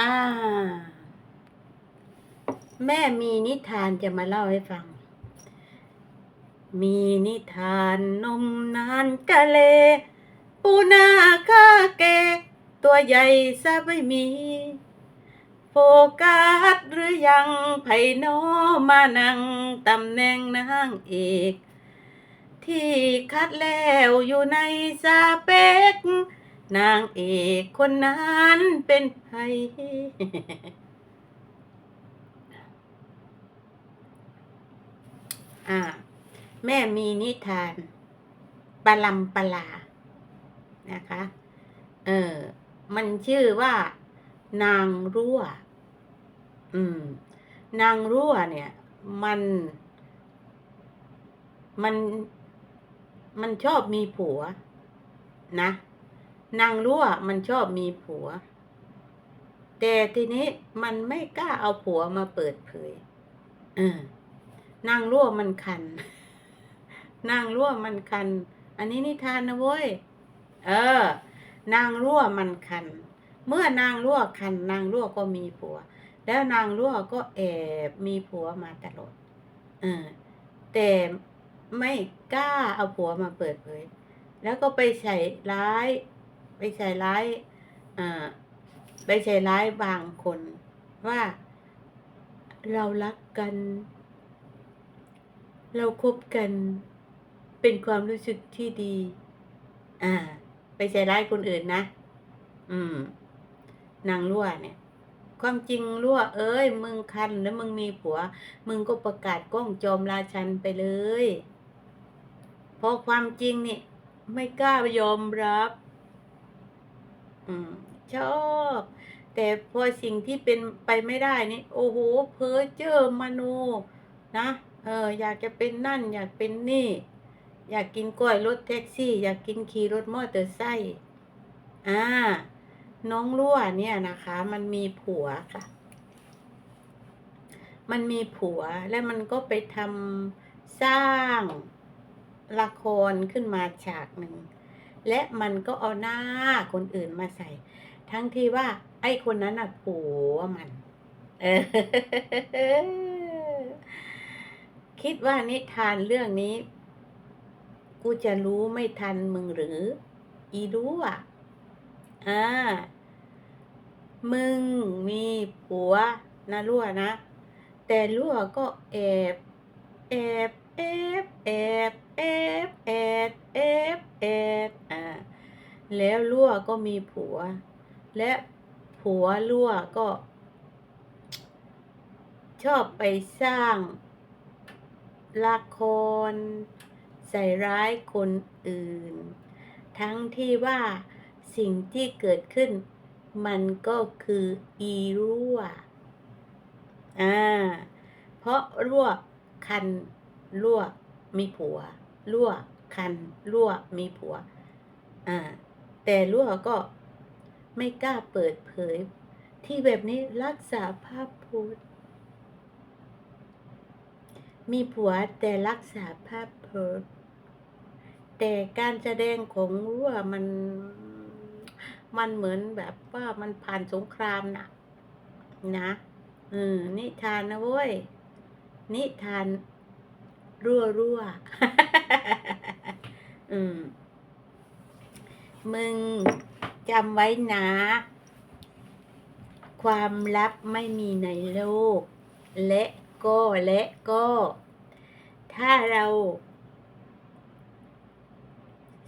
อ่า แม่มีนิทานจะมาเล่าให้ฟัง มีนิทานนมนานกะเล ปูนาคาแก ตัวใหญ่ซะไม่มี โฟกัสหรือยังไผโนมานั่งตำแหน่งนางเอกที่คัดแล้วอยู่ในสเปก นางเอกคนนั้นเป็นไผอ่า แม่มีนิทานปลาลำปลา นะคะ เออ มันชื่อว่า นางรั่ว อืม นางรั่วเนี่ย มัน มัน มันชอบมีผัว นะ นางรั่วมันชอบมีผัว แต่ทีนี้มันไม่กล้าเอาผัวมาเปิดเผย เออนางรั่วมันคัน นางรั่วมันคัน อันนี้นิทานนะเว้ย เออ นางรั่วมันคัน เมื่อนางรั่วคัน นางรั่วก็มีผัว แล้วนางรั่วก็แอบมีผัวมาตลอด เออ แต่ไม่กล้าเอาผัวมาเปิดเผย แล้วก็ไปใส่ร้าย ไปใส่ร้ายไปใส่ร้ายบางคนว่าเรารักกัน เราคบกันเป็นความรู้สึกที่ดี อ่า ไปใส่ร้ายคนอื่นนะ อืม นางรั่วเนี่ย ความจริงรั่ว เอ้ย มึงคันแล้วมึงมีผัว มึงก็ประกาศก้องจอมราชันไปเลย เพราะความจริงนี่ ไม่กล้ายอมรับ อืม ชอบ แต่พอสิ่งที่เป็นไปไม่ได้นี่โอ้โหเพ้อเจ้อมโนนะเออ อยากจะเป็นนั่น อยากเป็นนี่ อยากกินกล้วยรถแท็กซี่ อยากกินขี่รถมอเตอร์ไซค์อ่า น้องรั่วเนี่ยนะคะ มันมีผัวค่ะ มันมีผัวแล้วมันก็ไปทำสร้างละครขึ้นมาฉากหนึ่ง และมันก็เอาหน้าคนอื่นมาใส่ ทั้งที่ว่า ไอ้คนนั้นน่ะผัวมัน เออ คิดว่านิทานเรื่องนี้ กูจะรู้ไม่ทันมึงหรือ อีรู้อะ อ่า มึงมีผัวนะรั่วนะ แต่รั่วก็แอบ แอบ แอบแอบแอบแอบแอบแอบอ่าแล้วรั่วก็มีผัว และผัวรั่วก็ ชอบไปสร้างละครใส่ร้ายคนอื่น ทั้งที่ว่าสิ่งที่เกิดขึ้น มันก็คืออีรั่วอ่าเพราะรั่วคัน รั่วมีผัว รั่วคัน รั่วมีผัว อ่า แต่รั่วก็ไม่กล้าเปิดเผย ที่แบบนี้รักษาภาพพสต์มีผัวแต่รักษาภาพพสต์แต่การแสดงของรั่วมัน มันเหมือนแบบว่ามันผ่านสงครามนะนะเออนิทานนะเว้ย นิทาน รั่วรั่วอืม มึงจำไว้นะ ความลับไม่มีในโลก และก็และก็ ถ้าเรา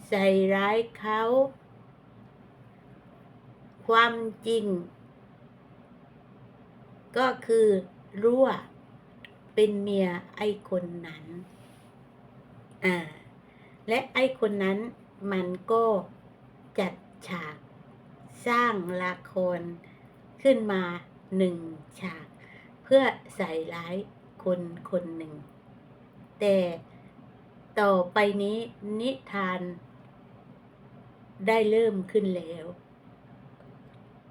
ใส่ร้ายเขา ความจริง ก็คือรั่ว เป็นเมียไอ้คนนั้นอ่าและไอ้คนนั้นมันก็จัดฉากสร้างละครขึ้นมาหนึ่งฉาก เพื่อใส่ร้ายคนคนหนึ่ง แต่ต่อไปนี้นิทานได้เริ่มขึ้นแล้ว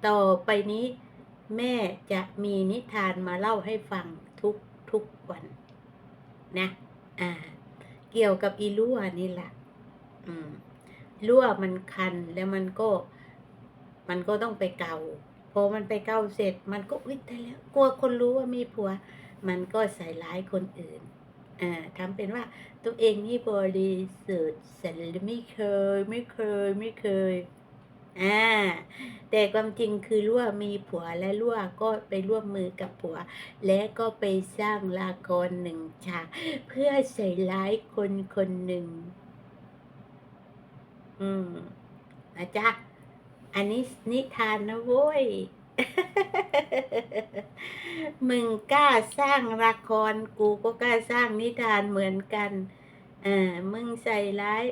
ต่อไปนี้แม่จะมีนิทานมาเล่าให้ฟัง วันนะอ่า เกี่ยวกับอีรั่วนี่แหละอืมรั่วมันคันแล้วมันก็ มันก็ต้องไปเกาพอมันไปเกาเสร็จ มันก็วิตายแล้ว กลัวคนรู้ว่ามีผัว มันก็ใส่ร้ายคนอื่นอ่าทำเป็นว่าตัวเองนี่บริสุทธิ์ฉันไม่เคย ไม่เคย ไม่เคย อ่าแต่ความจริงคือรั่วมีผัวและรั่วก็ไปร่วมมือกับผัว และก็ไปสร้างละครหนึ่งฉากเพื่อใส่ร้ายคนคนหนึ่ง อืมนะจ๊ะอันนี้นิทานนะโว้ย มึงกล้าสร้างละครกูก็กล้าสร้างนิทานเหมือนกัน อ่า มึงใส่ร้าย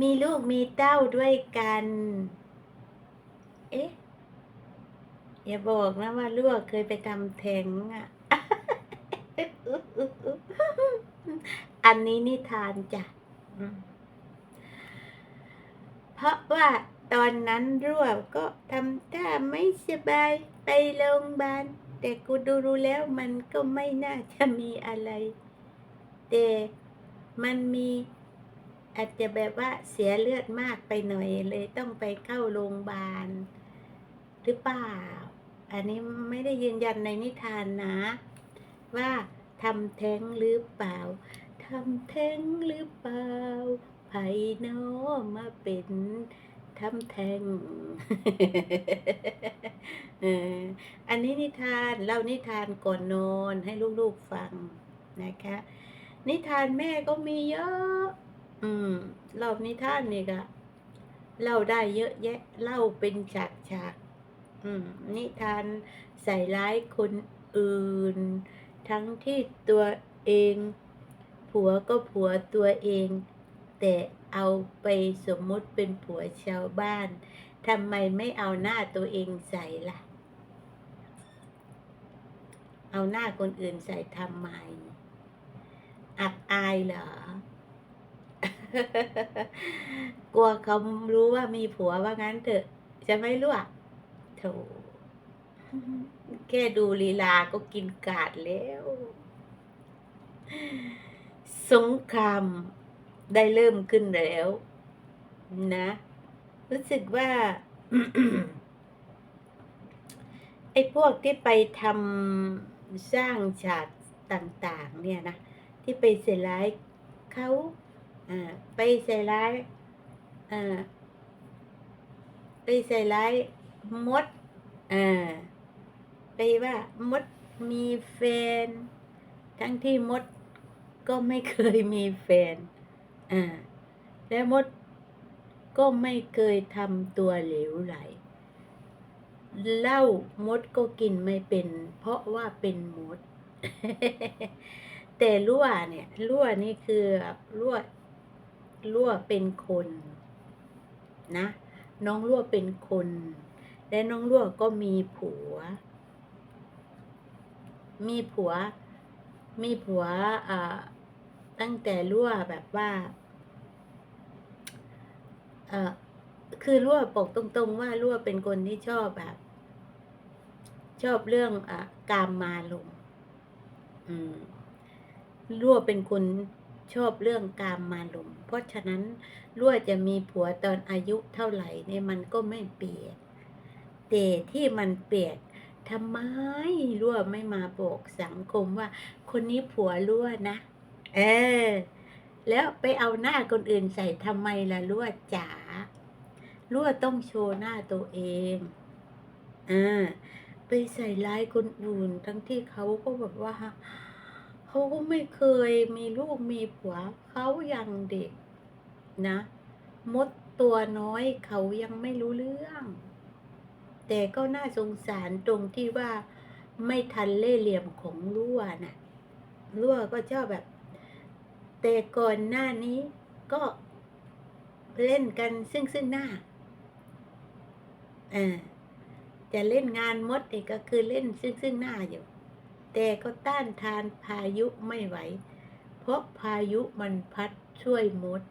มีลูกมีเต้าด้วยกัน เอ๊ะ อย่าบอกนะว่าลูกเคยไปทำแท้งอะ อันนี้นิทานจ้ะ เพราะว่าตอนนั้นรั่วก็ทำท่าไม่สบายไปโรงพยาบาล แต่กูดูรู้แล้วมันก็ไม่น่าจะมีอะไร แต่มันมี อาจจะแบบว่าเสียเลือดมากไปหน่อยเลยต้องไปเข้าโรงพยาบาลหรือเปล่า อันนี้ไม่ได้ยืนยันในนิทานนะ ว่าทำแท้งหรือเปล่าทำแท้งหรือเปล่าไผ่นอมาเป็นทำแท้งอันนี้นิทานเล่านิทานก่อนนอนให้ลูกๆฟังนะคะ นิทานแม่ก็มีเยอะ อืมเล่านิทานนี่ก็เล่าได้เยอะแยะเล่าเป็นฉากฉากอืม นิทานใส่ร้ายคนอื่น ทั้งที่ตัวเอง ผัวก็ผัวตัวเอง แต่เอาไปสมมุติเป็นผัวชาวบ้านทำไมไม่เอาหน้าตัวเองใส่ล่ะ เอาหน้าคนอื่นใส่ทำไม อับอายเหรอ กลัวเขารู้ว่ามีผัวว่างั้นเถอะ จะไม่รู้อะโถแค่ดูลีลาก็กินกาดแล้ว สงครามได้เริ่มขึ้นแล้ว นะ รู้สึกว่าไอ้พวกที่ไปทำสร้างฉากต่าง ๆ เนี่ยนะ ที่ไปใส่ร้ายเขาอ่า ไปใส่ร้ายไปใส่ร้ายมดไปว่ามดมีแฟน ทั้งที่มดก็ไม่เคยมีแฟนและมดก็ไม่เคยทำตัวเหลวไหลเหล้ามดก็กินไม่เป็น เพราะว่าเป็นมด แต่รั่วเนี่ย รั่วนี่คือรั่ว รั่วเป็นคนนะ น้องรั่วเป็นคน และน้องรั่วก็มีผัว มีผัว มีผัวอ่าตั้งแต่รั่วแบบว่าเออคือรั่วบอกตรงๆ ว่ารั่วเป็นคนที่ชอบแบบ ชอบเรื่องอะกามมาลง อืมรั่วเป็นคน ชอบเรื่องกามมาลงเพราะฉะนั้นรั่วจะมีผัวตอนอายุเท่าไหร่เนี่ยมันก็ไม่เปลี่ยนแต่ที่มันเปลี่ยนทำไมรั่วไม่มาบอกสังคมว่า คนนี้ผัวรั่วนะ เออ แล้วไปเอาหน้าคนอื่นใส่ทำไมล่ะรั่วจ๋ารั่วต้องโชว์หน้าตัวเองอ่าไปใส่ร้ายคนอื่นทั้งที่เขาก็แบบว่า เขาก็ไม่เคยมีลูกมีผัวเขายังเด็กนะ มดตัวน้อยเขายังไม่รู้เรื่อง แต่ก็น่าสงสารตรงที่ว่าไม่ทันเล่ห์เหลี่ยมของรั่วน่ะรั่วก็ชอบแบบ แต่ก่อนหน้านี้ก็เล่นกันซึ่งซึ่งหน้าอ่าจะเล่นงานมดเองก็คือเล่นซึ่งซึ่งหน้าอยู่ แต่ก็ต้านทานพายุไม่ไหว เพราะพายุมันพัดช่วยมด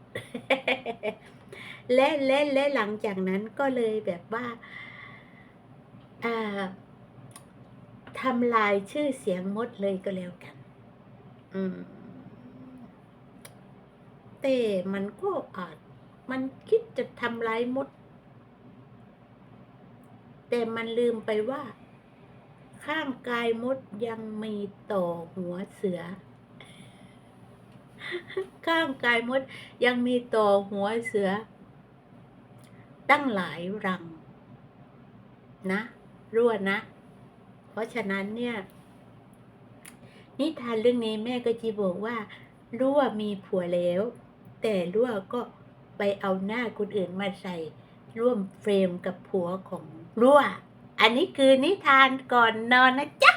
และและและหลังจากนั้นก็เลยแบบว่าทำลายชื่อเสียงมดเลยก็แล้วกัน อืมแต่มันก็อาจ มันคิดจะทำร้ายมด แต่มันลืมไปว่า ข้างกายมดยังมีต่อหัวเสือ ข้างกายมดยังมีต่อหัวเสือ ตั้งหลายรัง นะรั่วนะ เพราะฉะนั้นเนี่ย นิทานเรื่องนี้แม่ก็จะบอกว่า รั่วมีผัวแล้ว แต่รั่วก็ไปเอาหน้าคนอื่นมาใส่ ร่วมเฟรมกับผัวของรั่ว อันนี้คือนิทานก่อนนอนนะจ๊ะ